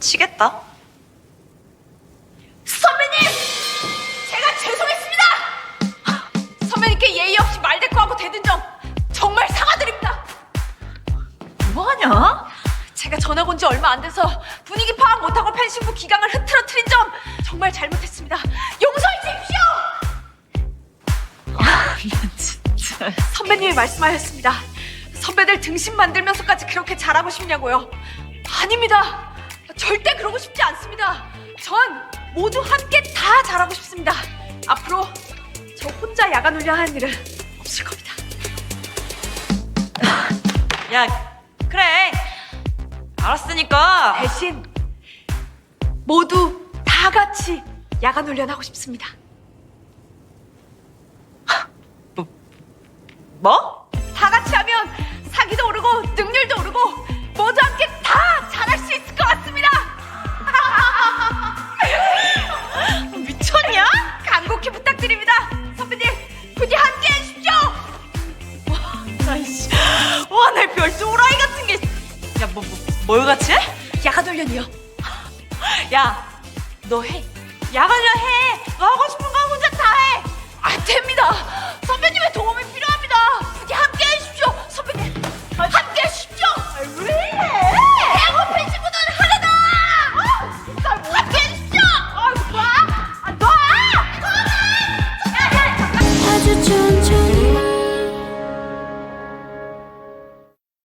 치겠다. 선배님! 제가 죄송했습니다! 선배님께 예의 없이 말대꾸하고 대든 점 정말 사과드립니다! 뭐하냐? 제가 전학 온 지 얼마 안 돼서 분위기 파악 못하고 팬신부 기강을 흐트러트린 점 정말 잘못했습니다. 용서해 주십시오! 아, 선배님이 말씀하셨습니다. 선배들 등신 만들면서까지 그렇게 잘하고 싶냐고요. 아닙니다. 절대 그러고 싶지 않습니다. 전 모두 함께 다 잘하고 싶습니다. 앞으로 저 혼자 야간 훈련하는 일은 없을 겁니다. 야, 그래. 알았으니까. 대신 모두 다 같이 야간 훈련하고 싶습니다. 뭐? 다 같이 하면 사기도 오르고 능률도 오르고 뭐, 뭐, 뭘 같이 해? 야간 훈련이요. 야, 너 해. 야간 훈련 해. 너 하고